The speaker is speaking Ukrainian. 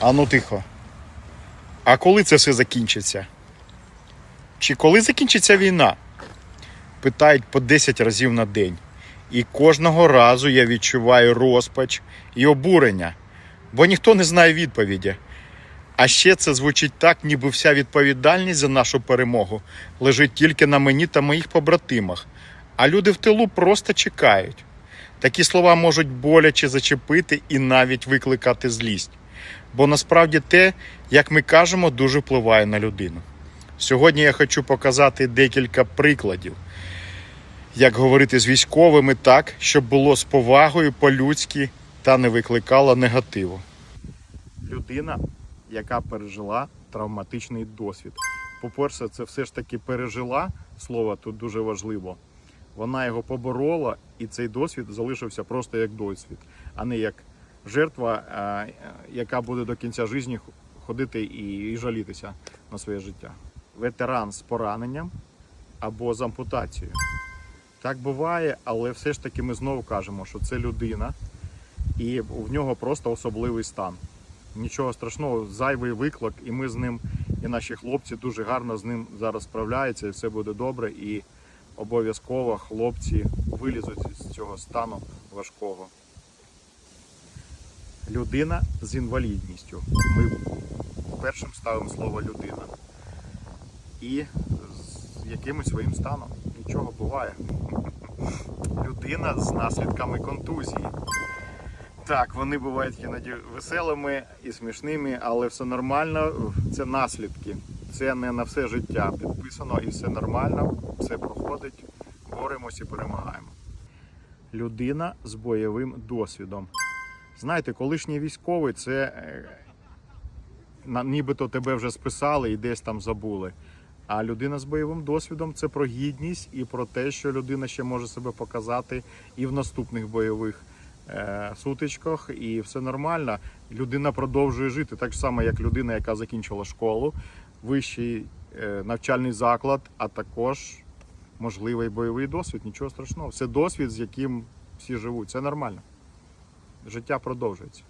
А ну тихо. А коли це все закінчиться? Чи коли закінчиться війна? Питають по 10 разів на день. І кожного разу я відчуваю розпач і обурення, бо ніхто не знає відповіді. А ще це звучить так, ніби вся відповідальність за нашу перемогу лежить тільки на мені та моїх побратимах, а люди в тилу просто чекають. Такі слова можуть боляче зачепити і навіть викликати злість. Бо насправді те, як ми кажемо, дуже впливає на людину. Сьогодні я хочу показати декілька прикладів, як говорити з військовими так, щоб було з повагою по-людськи та не викликало негативу. Людина, яка пережила травматичний досвід. По-перше, це все ж таки пережила слово тут дуже важливо. Вона його поборола, і цей досвід залишився просто як досвід, а не як жертва, е, яка буде до кінця життя ходити і жалітися на своє життя. Ветеран з пораненням або з ампутацією. Так буває, але все ж таки ми знову кажемо, що це людина, і в нього просто особливий стан. Нічого страшного, зайвий виклик, і ми з ним, і наші хлопці дуже гарно з ним зараз справляються, і все буде добре. І обов'язково хлопці вилізуть з цього стану важкого. Людина з інвалідністю. Ми першим ставимо слово людина. І з якимось своїм станом. Нічого буває. Людина з наслідками контузії. Так, вони бувають іноді веселими і смішними, але все нормально. Це наслідки. Це не на все життя підписано і все нормально, все проходить, боремось і перемагаємо. Людина з бойовим досвідом. Знаєте, колишній військовий це е, нібито тебе вже списали і десь там забули. А людина з бойовим досвідом це про гідність і про те, що людина ще може себе показати і в наступних бойових е, сутичках, і все нормально. Людина продовжує жити так само, як людина, яка закінчила школу, вищий е, навчальний заклад, а також можливий бойовий досвід. Нічого страшного. Це досвід, з яким всі живуть. Це нормально. Життя продовжується.